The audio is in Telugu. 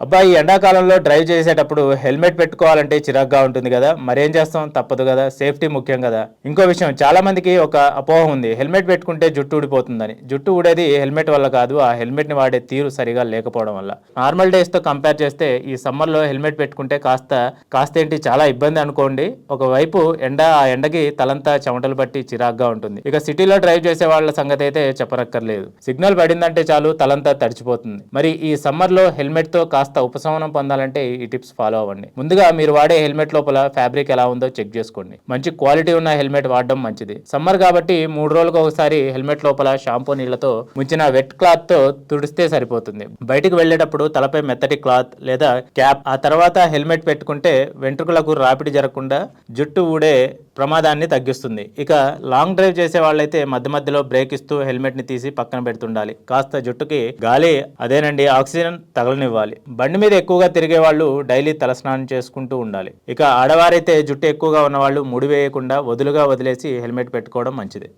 అబ్బా ఈ ఎండాకాలంలో డ్రైవ్ చేసేటప్పుడు హెల్మెట్ పెట్టుకోవాలంటే చిరాగ్గా ఉంటుంది కదా. మరేం చేస్తాం? తప్పదు కదా. సేఫ్టీ ముఖ్యం కదా. ఇంకో విషయం చాలా మందికి ఒక అపోహ ఉంది. హెల్మెట్ పెట్టుకుంటే జుట్టు ఊడిపోతుందని. జుట్టు ఊడేది హెల్మెట్ వల్ల కాదు. ఆ హెల్మెట్ని వాడే తీరు సరిగా లేకపోవడం వల్ల. నార్మల్ డేస్తో కంపేర్ చేస్తే ఈ సమ్మర్లో హెల్మెట్ పెట్టుకుంటే కాస్త కాస్త ఏంటి చాలా ఇబ్బంది అనుకోండి. ఒకవైపు ఎండ ఆ ఎండకి తలంతా చెమటలు పట్టి చిరాగ్గా ఉంటుంది. ఇక సిటీలో డ్రైవ్ చేసే వాళ్ళ సంగతి అయితే చెప్పనక్కర్లేదు. సిగ్నల్ పడిందంటే చాలు తలంతా తడిచిపోతుంది. మరి ఈ సమ్మర్లో హెల్మెట్తో కాస్త కాస్త ఉపశమనం పొందాలంటే ఈ టిప్స్ ఫాలో అవ్వండి. ముందుగా మీరు వాడే హెల్మెట్ లోపల ఫ్యాబ్రిక్ ఎలా ఉందో చెక్ చేసుకోండి. మంచి క్వాలిటీ ఉన్న హెల్మెట్ వాడడం మంచిది. సమ్మర్ కాబట్టి మూడు రోజులకు ఒకసారి హెల్మెట్ లోపల షాంపూ నీళ్ళతో ముంచిన వెట్ క్లాత్తో తుడిస్తే సరిపోతుంది. బయటికి వెళ్ళేటప్పుడు తలపై మెత్తటి క్లాత్ లేదా క్యాప్ ఆ తర్వాత హెల్మెట్ పెట్టుకుంటే వెంట్రుకలకు రాపిడి జరగకుండా జుట్టు ఊడే ప్రమాదాన్ని తగ్గిస్తుంది. ఇక లాంగ్ డ్రైవ్ చేసే వాళ్ళైతే మధ్య మధ్యలో బ్రేక్ ఇస్తూ హెల్మెట్ని తీసి పక్కన పెడుతుండాలి. కాస్త జుట్టుకి గాలి అదేనండి ఆక్సిజన్ తగలనివ్వాలి. బండి మీద ఎక్కువగా తిరిగే వాళ్ళు డైలీ తలస్నానం చేసుకుంటూ ఉండాలి. ఇక ఆడవారైతే జుట్టు ఎక్కువగా ఉన్న వాళ్ళు ముడి వేయకుండా వదులుగా వదిలేసి హెల్మెట్ పెట్టుకోవడం మంచిది.